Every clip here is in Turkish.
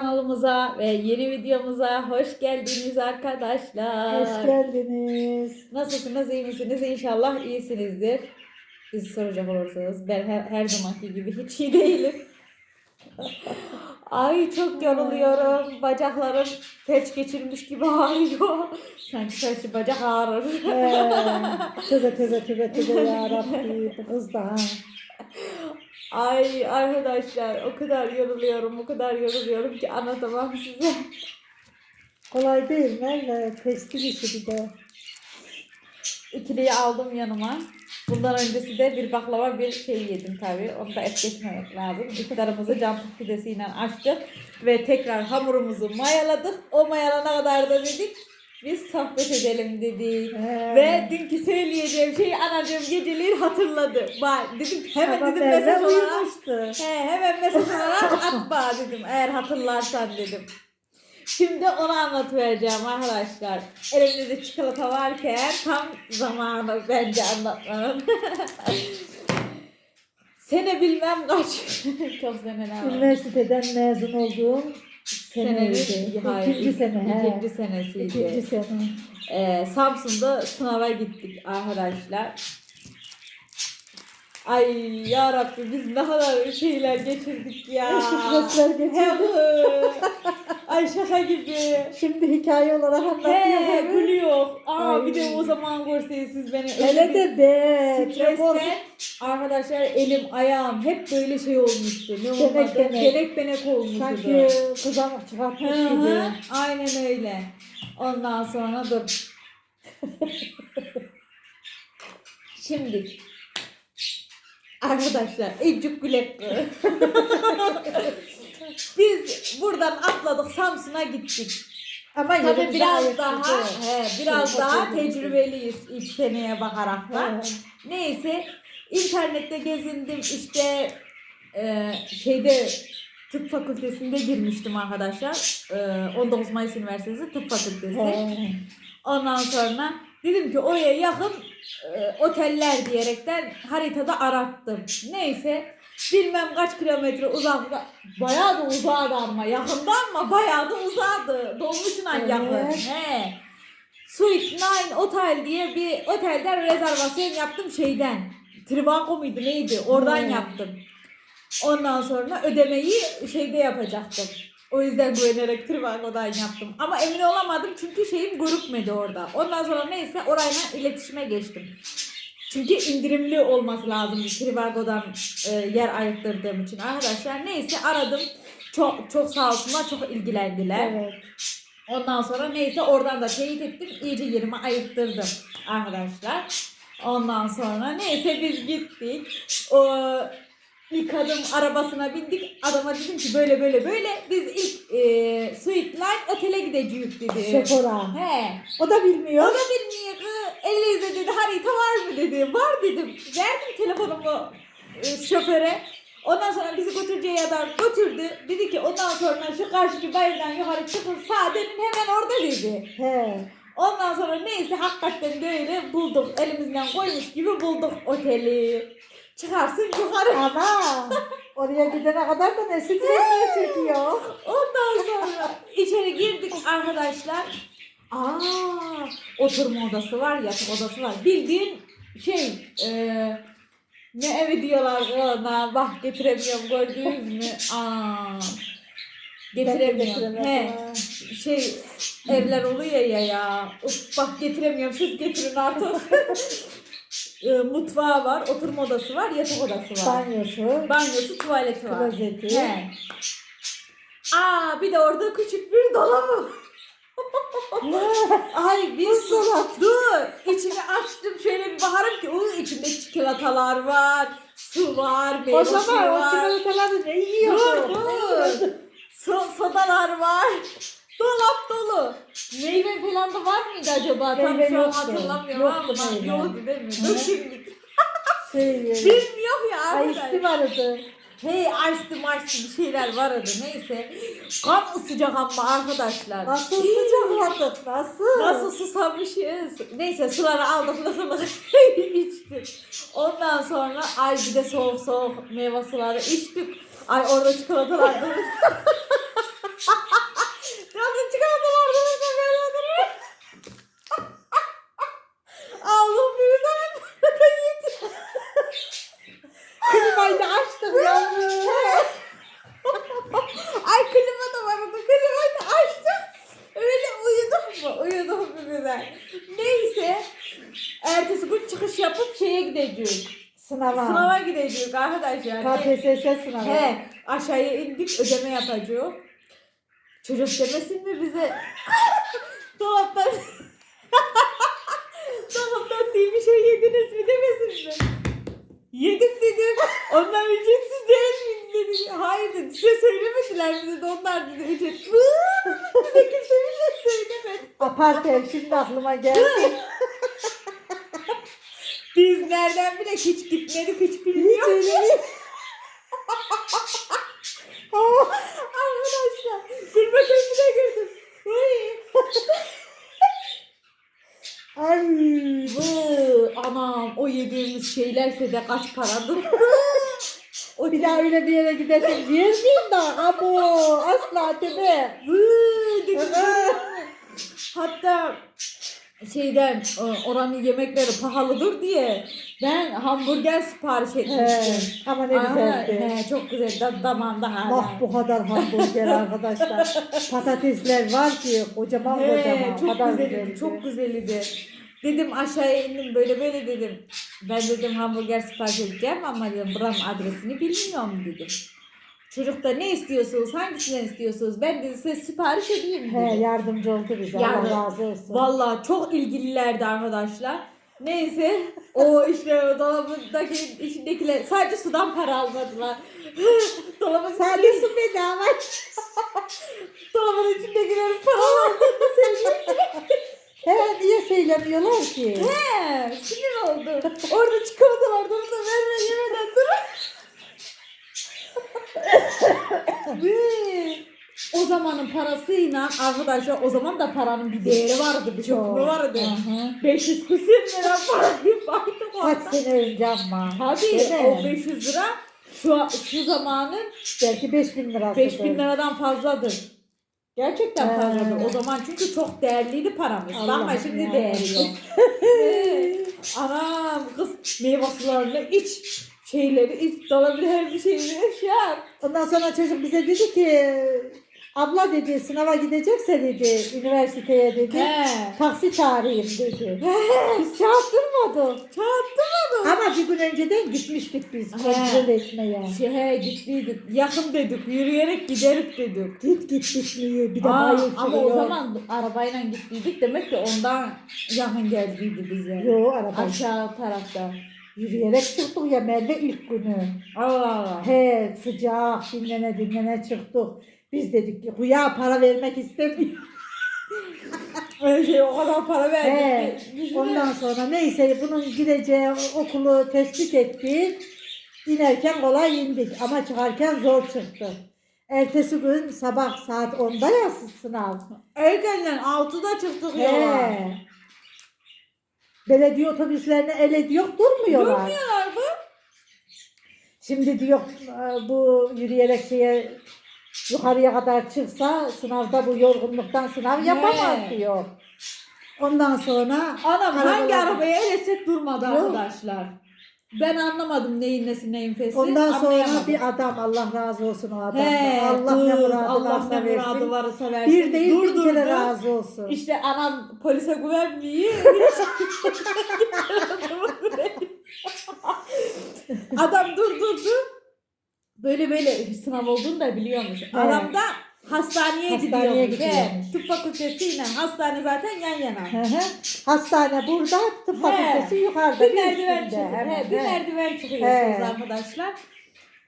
kanalımıza ve yeni videomuza hoş geldiniz arkadaşlar. Hoş geldiniz. Nasılsınız, iyi misiniz? İnşallah iyisinizdir. Bizi soracak olursanız ben her, her zamanki gibi hiç iyi değilim. Ay çok yoruluyorum. Bacaklarım felç geçirmiş gibi ağrıyor. Sanki felç bacak ağrır. Ee, tövbe tövbe tövbe tövbe ya Rabbi. Bu kız da. Ay arkadaşlar o kadar yoruluyorum, o kadar yoruluyorum ki anlatamam size. Kolay değil valla. Tekstil işi bir de. İkiliyi aldım yanıma. Bundan öncesi de bir baklava bir şey yedim tabii. Onu da es geçmemek lazım. İftarımızı cantık pidesiyle açtık. Ve tekrar hamurumuzu mayaladık. O mayalana kadar da dedik. Biz sohbet edelim dedik. Ve dünkü söyleyeceğim şeyi anacığım geceliğin hatırladı. Bak dedim hemen ama dedim mesaj olarak. uyumuştu. He, hemen mesaj olarak at bana dedim eğer hatırlarsan dedim. Şimdi onu anlatıvereceğim arkadaşlar. Elimde de çikolata varken tam zamanı bence anlatmanın. Sene bilmem kaç. Çok seneler var. Üniversiteden mezun olduğum seneydi. Senenin- hayır, İkinci sene. he. İkinci senesiydi. İkinci sene. Ee, Samsun'da sınava gittik arkadaşlar. Ay ya Rabbi biz ne kadar şeyler geçirdik ya. Stresler geçirdik. He, Ay şaka gibi. Şimdi hikaye olarak He anlatıyor. gülüyor. Aa Ay. bir de o zaman görseniz siz beni. Hele de be. Stresten arkadaşlar elim ayağım hep böyle şey olmuştu. Ne olmadı? benek. Benek benek olmuştu. Sanki kızamık çıkartmış gibi. Aynen öyle. Ondan sonra dur. Şimdi arkadaşlar Ecuk Gülekli. Biz buradan atladık Samsun'a gittik. Ama Tabii biraz daha he, biraz daha tecrübeliyiz ilk seneye bakarak da. Neyse internette gezindim işte e, şeyde tıp fakültesinde girmiştim arkadaşlar. E, 19 Mayıs Üniversitesi Tıp Fakültesi. He. Ondan sonra dedim ki oraya yakın e, oteller diyerekten haritada arattım. Neyse bilmem kaç kilometre uzakta bayağı da uzadı ama yakında ama bayağı da uzadı. Dolmuşuna Evet. yakın. He. Suite Nine Otel diye bir otelden rezervasyon yaptım şeyden. Trivago muydu neydi? Oradan Hmm. yaptım. Ondan sonra ödemeyi şeyde yapacaktım. O yüzden güvenerek Trivago'dan yaptım. Ama emin olamadım çünkü şeyim görükmedi orada. Ondan sonra neyse orayla iletişime geçtim. Çünkü indirimli olması lazım Trivago'dan e, yer ayırttırdığım için arkadaşlar. Neyse aradım. Çok çok sağ olsunlar çok ilgilendiler. Evet. Ondan sonra neyse oradan da teyit ettim. İyice yerime ayırttırdım arkadaşlar. Ondan sonra neyse biz gittik. O ilk adım arabasına bindik. Adama dedim ki böyle böyle böyle biz ilk e, Sweet Line otele gideceğiz dedi. Sephora. He. O da O bilmiyor. da bilmiyor. kız. Elinizde dedi harita var mı dedi. Var dedim. Verdim telefonumu e, şoföre. Ondan sonra bizi götüreceği yerden götürdü. Dedi ki ondan sonra şu karşıki bayırdan yukarı çıkın sağ dönün hemen orada dedi. He. Ondan sonra neyse hakikaten de öyle bulduk. Elimizden koymuş gibi bulduk oteli. Çıkarsın yukarı. Ama oraya gidene kadar da ne stresler çekiyor. Ondan sonra içeri girdik arkadaşlar. Aa, oturma odası var, yatak odası var. Bildiğin şey, e, ne evi diyorlar ona, bak getiremiyorum gördünüz mü? Aa, getiremiyorum. He, şey, evler oluyor ya ya. Uf, bak getiremiyorum, siz getirin artık. e, mutfağı var, oturma odası var, yatak odası var. Banyosu, Banyosu, tuvaleti var. klozeti. He. Aa bir de orada küçük bir dolabı. Ay bir su. Dur. İçini açtım şöyle bir bakarım ki o içinde çikolatalar var. Su var, meyve o suyu zaman o var. çikolataları ne Dur yiyorsun? dur. So sodalar var. Dolap dolu. Meyve falan da var mıydı acaba? Tam Meyve şu an yoktu. hatırlamıyorum Yoktu ama meyve. yoktu değil mi? Dur Hı. şimdi. Şey, Bilmiyor ya Ayıstı arkadaşlar. vardı. Hey açtı maçtı bir şeyler vardı neyse. Kan sıcak ama arkadaşlar. Nasıl sıcakladık? Nasıl? Nasıl susamışız. Neyse suları aldık lıkı lıkı içtik. Ondan sonra ay bir de soğuk soğuk meyve suları içtik. Ay orada çikolatalar da- gideceğiz arkadaşlar. KPSS sınavı. He, aşağıya indik ödeme yapacağız. Çocuk demesin mi bize? Dolaptan Dolaptan diye bir şey yediniz mi demesin mi? Yedik dedim. Onlar ücretsiz değil mi dedi. Hayır dedi. Size söylemediler mi dedi. Onlar dedi ücretsiz. bize kimse bir şey söylemedi. Apartel şimdi aklıma geldi. Nereden bile hiç gitmedik hiç Hiç bilmiyoruz. öyle değil. Arkadaşlar gülme krizine girdim. Ay. Vı, Anam o yediğimiz şeylerse de kaç paradır. o Bir daha öyle bir yere gidersek yer miyim da? Abo asla. Aa. Hatta şeyden o- oranın yemekleri pahalıdır diye ben hamburger sipariş He, etmiştim. ama ne Aa, güzeldi. he, çok güzel da, damağımda hala. Bak bu kadar hamburger arkadaşlar. Patatesler var ki kocaman He, kocaman. çok kadar güzeldi, güzeldi. çok güzeldi. Dedim aşağıya indim böyle böyle dedim. Ben dedim hamburger sipariş edeceğim ama dedim buranın adresini bilmiyorum dedim. Çocuk da ne istiyorsunuz, hangisinden istiyorsunuz? Ben de size sipariş edeyim He, dedi. yardımcı oldu bize. Yardım- Allah razı olsun. Vallahi çok ilgililerdi arkadaşlar. Neyse o işte o dolabındaki içindekiler sadece sudan para almadılar. Dolabın Sadece su bedava. dolabın içindekilerin para aldığını söylüyor. He niye söylemiyorlar ki? He, sinir oldu. Orada çikolatalar da orada verme yemeden dur. Ve o zamanın parasıyla arkadaşlar o zaman da paranın bir değeri vardı bir çok vardı. Hı hı. 500 küsür lira para bir vardı Kaç orada. sene önce ama. Tabii Değil mi? o 500 lira şu, şu zamanın Belki 5000 lirası. 5000 liradan fazladır. Gerçekten He. fazladır. O zaman çünkü çok değerliydi paramız. Allah'ım Ama şimdi ya. değeri yok. Anam kız meyve sularını iç. Şeyleri iç. Dolabın her bir şeyini şey yap. Ondan sonra çocuk bize dedi ki abla dedi sınava gidecekse dedi üniversiteye dedi. He. Taksi çağırayım dedi. Biz çağırtırmadık. Çağırttırmadım. Ama bir gün önceden gitmiştik biz kontrol etmeye. Şeye gittiydik. Yakın dedik. Yürüyerek giderik dedik. Git git gitmiyor bir de Aa, bayıl ama o zaman arabayla gittiydik. Demek ki ondan yakın geldiydi bize. Yo araba Aşağı tarafta. Yürüyerek çıktık ya Merve ilk günü. Allah Allah. He sıcak dinlene dinlene çıktık. Biz dedik ki huya para vermek istemiyor. Öyle şey o kadar para He. verdik. ki. Düşünün. Ondan sonra neyse bunun gideceği okulu tespit ettik. İnerken kolay indik ama çıkarken zor çıktı. Ertesi gün sabah saat 10'da ya sınav. Erkenden 6'da çıktık yola. He. Belediye otobüslerine el ediyor durmuyorlar. Durmuyorlar mı? Şimdi diyor e, bu yürüyerek şeye yukarıya kadar çıksa sınavda bu yorgunluktan sınav yapamaz He. diyor. Ondan sonra Anam hangi Arabalar- arabaya el etsek durmadı Yok. arkadaşlar. Ben anlamadım neyin nesi neyin fesi. ondan sonra anlayamadım. bir adam Allah razı olsun o adamdan. He, Allah ne muradı Allah varsa ne muradı versin. varsa versin. Bir değil bin Durdurdu. kere razı olsun. İşte anam polise güvenmiyor. Adam durdurdu. Böyle böyle sınav olduğunu da biliyormuş. Adam da hastaneye, Hastaneye gidiyormuş. He. gidiyormuş. Tıp fakültesiyle hastane zaten yan yana. Hı hı. Hastane burada, tıp He. fakültesi yukarıda. Bir merdiven üstünde. çıkıyor. Hemen, He, bir he. merdiven çıkıyorsunuz He. arkadaşlar.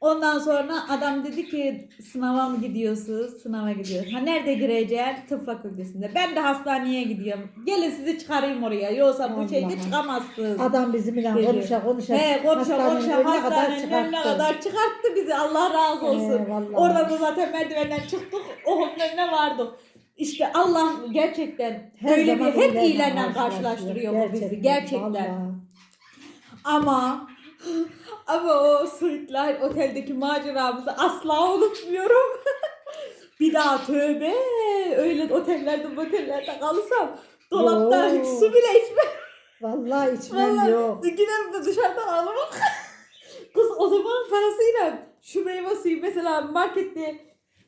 Ondan sonra adam dedi ki sınava mı gidiyorsunuz? Sınava gidiyoruz. Ha nerede gireceğim? Tıp fakültesinde. Ben de hastaneye gidiyorum. Gelin sizi çıkarayım oraya. Yoksa bu şeyde çıkamazsınız. Adam bizimle Dedi. konuşa konuşa. He konuşa hastanenin konuşa önüne kadar hastanenin önüne çıkarttı. kadar çıkarttı bizi. Allah razı olsun. He, vallahi. Oradan da zaten merdivenden çıktık. Okulun önüne vardık. İşte Allah gerçekten Her böyle bir zaman hep iyilerle iyilerle karşılaştırıyor bu bizi. Gerçekten. vallahi. Ama ama o Sweetline oteldeki maceramızı asla unutmuyorum. bir daha tövbe öyle otellerde otellerde kalırsam dolapta hiç su bile içmem. Vallahi içmem Vallahi yok. giderim de dışarıdan alırım. Kız o zaman parasıyla şu meyve suyu mesela markette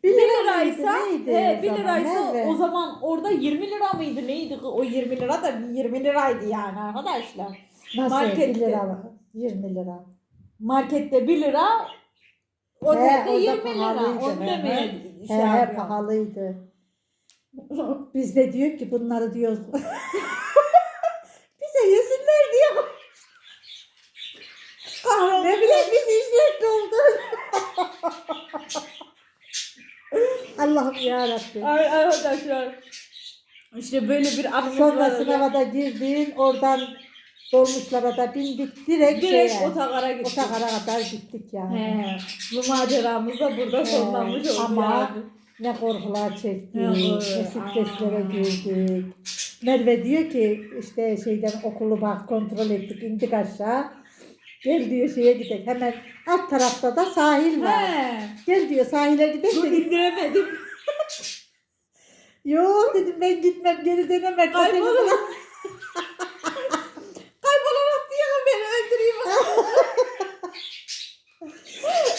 1 Bir lira liraysa neydi he, o 1 zaman, liraysa Merve? o zaman orada 20 lira mıydı neydi o 20 lira da 20 liraydı yani arkadaşlar. Nasıl? Markette. 1 lira, 20 lira. Markette 1 lira, He, otelde orada 20 lira. pahalıydı, Onu he, demeye He şey he pahalıydı. Biz de diyor ki bunları diyor. Bize yesinler diyor. ne bileyim biz işletli olduk. Allah'ım yarabbim. Ay arkadaşlar. İşte böyle bir Sonra var. sınava da girdin. Oradan dolmuşlara da bindik. Direkt, Direkt şeye, otogara gittik. otogara kadar gittik yani. He, bu maceramız da burada sonlanmış oldu ama- yani. Ne korkular çektik, ne streslere Aa. girdik. Merve diyor ki işte şeyden okulu bak kontrol ettik indik aşağı. Gel diyor şeye gidelim. Hemen alt tarafta da sahil var. He. Gel diyor sahile gidelim. dedim. indiremedim. Yok dedim ben gitmem geri dönemem. Kaybolarak diyor beni öldüreyim.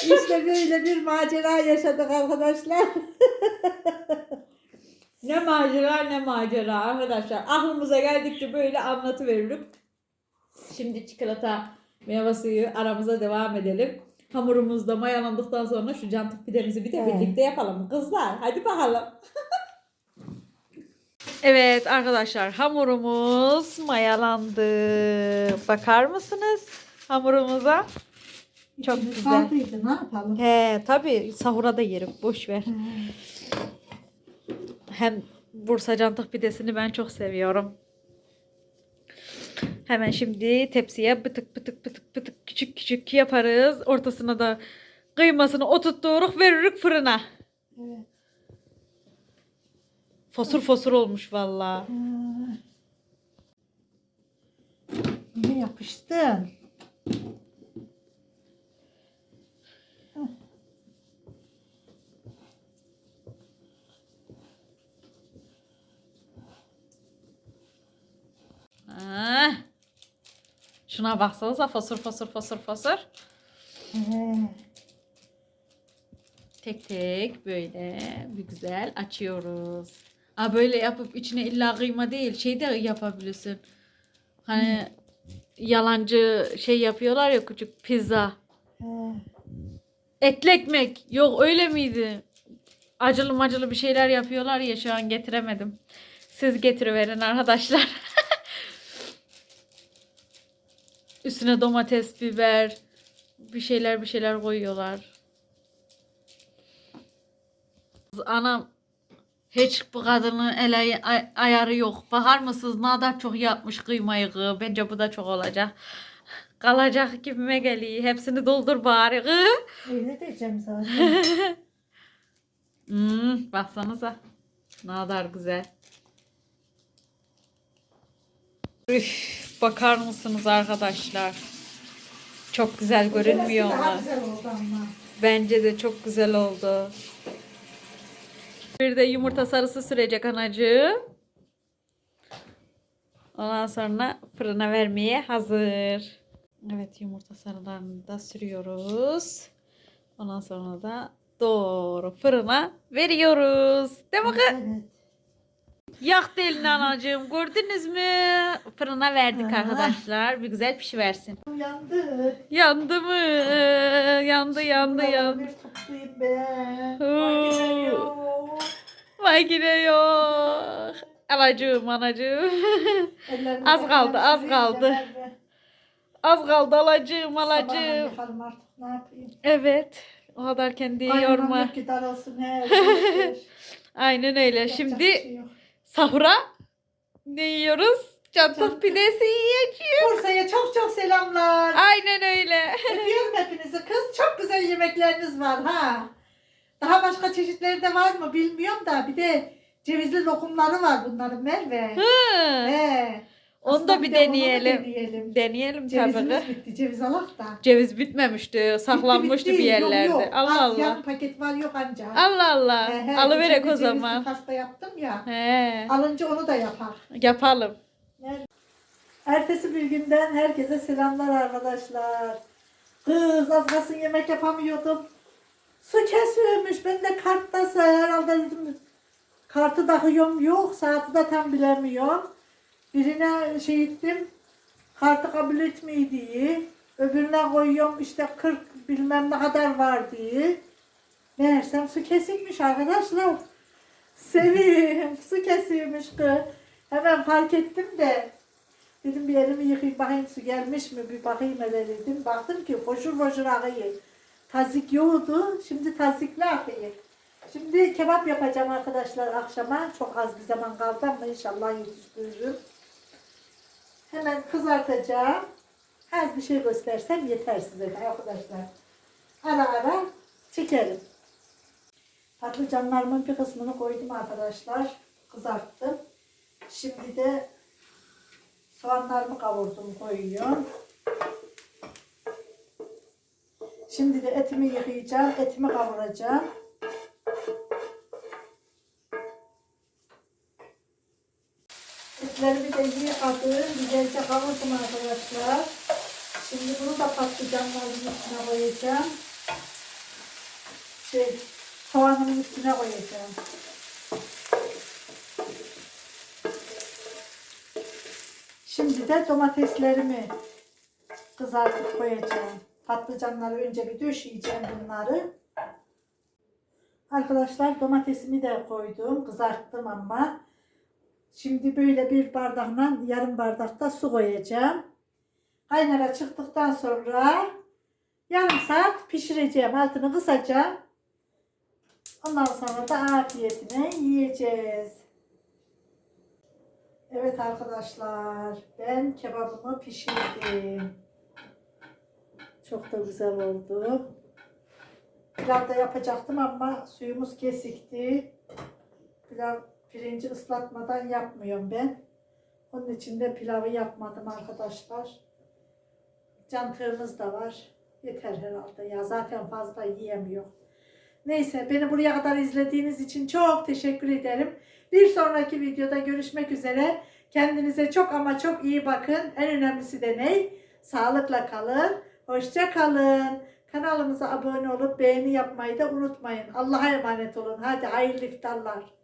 işte böyle bir macera yaşadık arkadaşlar. Ne macera ne macera arkadaşlar. Aklımıza geldikçe böyle anlatıveririm. Şimdi çikolata meyve suyu aramıza devam edelim. Hamurumuz da mayalandıktan sonra şu cantık pidemizi bir de birlikte yapalım kızlar. Hadi bakalım. Evet arkadaşlar hamurumuz mayalandı. Bakar mısınız hamurumuza? Çok İçimiz güzel. Kaldıydı ne yapalım? He tabi sahura da yerim boş ver. Hem Bursa cantık pidesini ben çok seviyorum. Hemen şimdi tepsiye bıtık bıtık bıtık bıtık küçük küçük yaparız. Ortasına da kıymasını oturtturuk veririk fırına. Evet. Fosur fosur olmuş valla. Niye yapıştın? Ah. Şuna baksanıza fosur fosur fosur fosur. Tek tek böyle bir güzel açıyoruz. Aa, böyle yapıp içine illa kıyma değil şey de yapabilirsin. Hani yalancı şey yapıyorlar ya küçük pizza. Etli ekmek. Yok öyle miydi? Acılı macılı bir şeyler yapıyorlar ya şu an getiremedim. Siz getiriverin arkadaşlar. Üstüne domates, biber, bir şeyler bir şeyler koyuyorlar. Anam hiç bu kadının el ay- ay- ayarı yok. Bakar mısınız ne kadar çok yapmış kıymayı. kız. Bence bu da çok olacak. Kalacak gibime geliyor. Hepsini doldur bari. kız. Öyle diyeceğim zaten. Hmm, baksanıza. Ne kadar güzel. Üf, bakar mısınız arkadaşlar? Çok güzel görünmüyor mu? Bence de çok güzel oldu. Bir de yumurta sarısı sürecek anacığım. Ondan sonra fırına vermeye hazır. Evet yumurta sarılarını da sürüyoruz. Ondan sonra da doğru fırına veriyoruz. Değil mi? Evet. Yaktı elini anacığım. Gördünüz mü? Fırına verdik arkadaşlar. Bir güzel pişiversin. Yandı. Yandı mı? Yandı yandı yandı. Bir toplayayım ben. Oo. Makine yok. Makine yok. Anacığım anacığım. Az kaldı, az kaldı. de. Az kaldı alacığım alacığım. yaparım artık ne yapayım. Evet. O kadar kendi Kaynanam yorma. yok ki daralsın he. Yapacak Aynen öyle. bir Şimdi şey yok. Sahura ne yiyoruz? Cantık. pidesi yiyeceğiz. Bursa'ya çok çok selamlar. Aynen öyle. Öpüyorum hepinizi kız. Çok güzel yemekleriniz var ha. Daha başka çeşitleri de var mı bilmiyorum da bir de cevizli lokumları var bunların Merve. Hı. He. Onu da bir de onu da deneyelim. deneyelim. Deneyelim tabii. Cevizimiz bitti. Ceviz alak da. Ceviz bitmemişti. Saklanmıştı Bitti, bir bitti. Yok, yerlerde. yok. Allah Az Allah. yan paket var yok anca. Allah Allah. He, he, Alıverek o zaman. pasta yaptım ya. He. Alınca onu da yapar. Yapalım. Ertesi bir günden herkese selamlar arkadaşlar. Kız az kalsın yemek yapamıyordum. Su kesiyormuş. Ben de kartta herhalde dedim. Kartı takıyorum yok. Saati de tam bilemiyorum. Birine şey ettim. Kartı kabul etmiyor diye. Öbürüne koyuyorum işte 40 bilmem ne kadar var diye. Meğersem su kesikmiş arkadaşlar. Sevim su kesilmiş kız. Hemen fark ettim de. Dedim bir elimi yıkayıp bakayım su gelmiş mi bir bakayım hele dedim. Baktım ki foşur foşur akıyor. Tazik yoğdu. Şimdi tazikli akıyor. Şimdi kebap yapacağım arkadaşlar akşama. Çok az bir zaman kaldı ama inşallah yetiştiririm. Hemen kızartacağım. Az bir şey göstersem yeter size arkadaşlar. Ara ara çekelim. Patlıcanlarımın bir kısmını koydum arkadaşlar. Kızarttım. Şimdi de soğanlarımı kavurdum koyuyorum. Şimdi de etimi yıkayacağım. Etimi kavuracağım. De yıkadım. Güzelce kavurdum arkadaşlar. Şimdi bunu da patlıcanların üstüne koyacağım. Şey, soğanın üstüne koyacağım. Şimdi de domateslerimi kızartıp koyacağım. Patlıcanları önce bir döşeyeceğim bunları. Arkadaşlar domatesimi de koydum. Kızarttım ama. Şimdi böyle bir bardakla yarım bardakta su koyacağım. Kaynara çıktıktan sonra yarım saat pişireceğim. Altını kısacağım. Ondan sonra da afiyetine yiyeceğiz. Evet arkadaşlar ben kebabımı pişirdim. Çok da güzel oldu. Pilav da yapacaktım ama suyumuz kesikti. Pilav pirinci ıslatmadan yapmıyorum ben. Onun için de pilavı yapmadım arkadaşlar. Cantığımız da var. Yeter herhalde ya zaten fazla yiyemiyor. Neyse beni buraya kadar izlediğiniz için çok teşekkür ederim. Bir sonraki videoda görüşmek üzere. Kendinize çok ama çok iyi bakın. En önemlisi de ne? Sağlıkla kalın. Hoşça kalın. Kanalımıza abone olup beğeni yapmayı da unutmayın. Allah'a emanet olun. Hadi hayırlı iftarlar.